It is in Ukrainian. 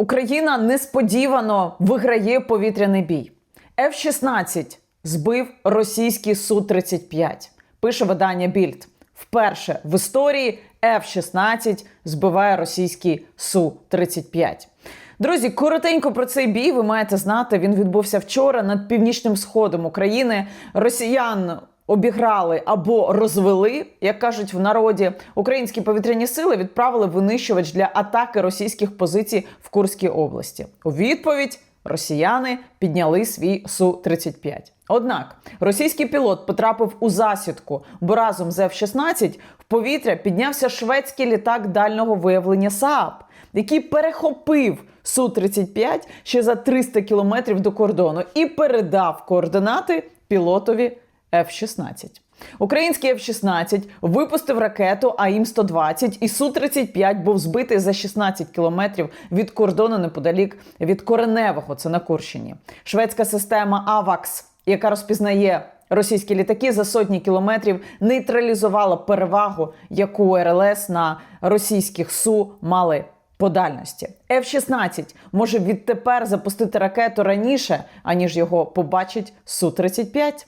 Україна несподівано виграє повітряний бій. F-16 збив російський Су-35. Пише видання Більд. Вперше в історії F-16 збиває російський Су-35. Друзі, коротенько про цей бій ви маєте знати. Він відбувся вчора над північним сходом України. Росіян обіграли або розвели, як кажуть в народі. Українські повітряні сили відправили винищувач для атаки російських позицій в Курській області. У відповідь росіяни підняли свій Су-35. Однак російський пілот потрапив у засідку, бо разом з F-16 в повітря піднявся шведський літак дальнього виявлення СААП, який перехопив Су-35 ще за 300 кілометрів до кордону і передав координати пілотові F-16. Український F-16 випустив ракету АІМ-120 і Су-35 був збитий за 16 кілометрів від кордону неподалік від Кореневого, це на Курщині. Шведська система АВАКС, яка розпізнає російські літаки за сотні кілометрів, нейтралізувала перевагу, яку РЛС на російських Су мали по дальності. F-16 може відтепер запустити ракету раніше, аніж його побачить Су-35.